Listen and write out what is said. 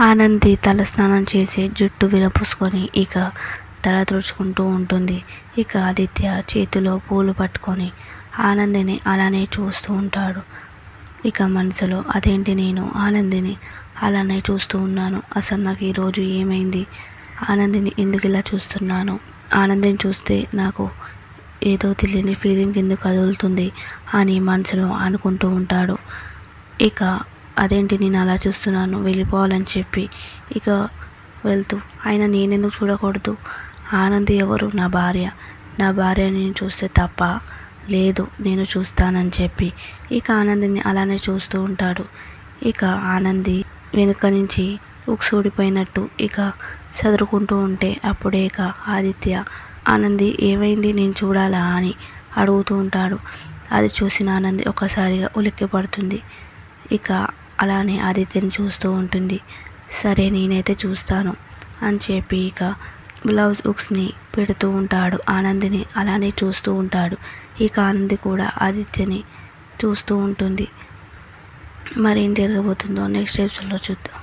ఆనంది తలస్నానం చేసి జుట్టు విరపూసుకొని ఇక తల తుడుచుకుంటూ ఉంటుంది. ఇక ఆదిత్య చేతిలో పూలు పట్టుకొని ఆనందిని అలానే చూస్తూ ఉంటాడు. ఇక మనసులో అదేంటి నేను ఆనందిని అలానే చూస్తూ ఉన్నాను? అసలు నాకు ఈరోజు ఏమైంది? ఆనందిని ఎందుకు ఇలా చూస్తున్నాను? ఆనందిని చూస్తే నాకు ఏదో తెలియని ఫీలింగ్ ఎందుకు కదులుతుంది? అని మనసులో అనుకుంటూ ఉంటాడు. ఇక అదేంటి నేను అలా చూస్తున్నాను వెళ్ళిపోవాలని చెప్పి ఇక వెళ్తూ. ఆయన నేనెందుకు చూడకూడదు? ఆనంది ఎవరు? నా భార్య. నా భార్య నేను చూస్తే తప్ప లేదు నేను చూస్తానని చెప్పి ఇక ఆనందిని అలానే చూస్తూ ఉంటాడు. ఇక ఆనంది వెనుక నుంచి ఉక్సూడిపోయినట్టు ఇక చదురుకుంటూ ఉంటే అప్పుడే ఇక ఆదిత్య ఆనంది ఏమైంది? నేను చూడాలా? అని అడుగుతూ ఉంటాడు. అది చూసిన ఆనంది ఒక్కసారిగా ఉలిక్కి పడుతుంది ఇక అలానే ఆదిత్యని చూస్తూ ఉంటుంది. సరే నేనైతే చూస్తాను అని చెప్పి ఇక బ్లౌజ్ హుక్స్ని పెడుతూ ఉంటాడు. ఆనందిని అలానే చూస్తూ ఉంటాడు. ఇక ఆనంది కూడా ఆదిత్యని చూస్తూ ఉంటుంది. మరి ఏం జరగబోతుందో నెక్స్ట్ స్టెప్స్లో చూద్దాం.